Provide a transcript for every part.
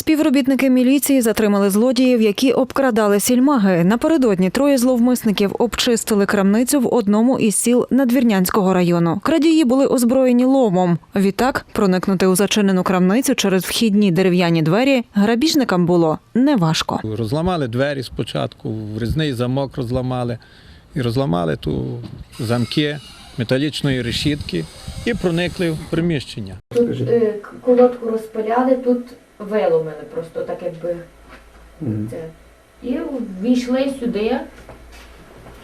Співробітники міліції затримали злодіїв, які обкрадали сільмаги. Напередодні троє зловмисників обчистили крамницю в одному із сіл Надвірнянського району. Крадії були озброєні ломом. Відтак проникнути у зачинену крамницю через вхідні дерев'яні двері грабіжникам було неважко. Розламали двері спочатку, врізний замок розламали і розламали ту замки металічної решітки і проникли в приміщення. Тут е, колодку розпиляли, тут виломили просто так якби це. І війшли сюди.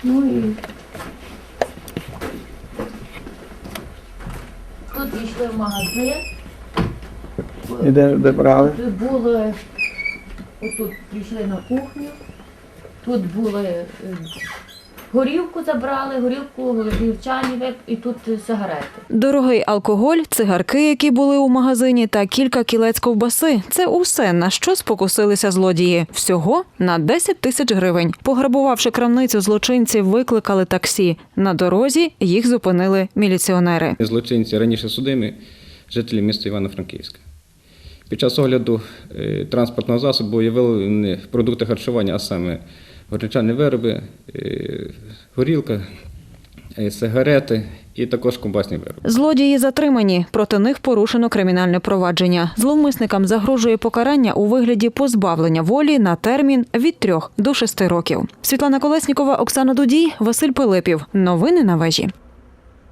Ну і тут війшли в магазин. І де, де брали? Тут були, отут пішли на кухню, тут були е, горілку забрали, горілку, гірчані вип і тут сигарети. Дорогий алкоголь, цигарки, які були у магазині, та кілька кілець ковбаси це усе на що спокусилися злодії. Всього на 10 тисяч гривень. Пограбувавши крамницю, злочинці викликали таксі. На дорозі їх зупинили міліціонери. Злочинці раніше судимі жителі міста Івано-Франківська. Під час огляду е, транспортного засобу виявили продукти харчування, а саме горілчані вироби, е, горілка, е, сигарети і також компасні вироби. Злодії затримані. Проти них порушено кримінальне провадження. Зловмисникам загрожує покарання у вигляді позбавлення волі на термін від 3 до 6 років. Світлана Колеснікова, Оксана Дудій, Василь Пилипів. Новини на вежі.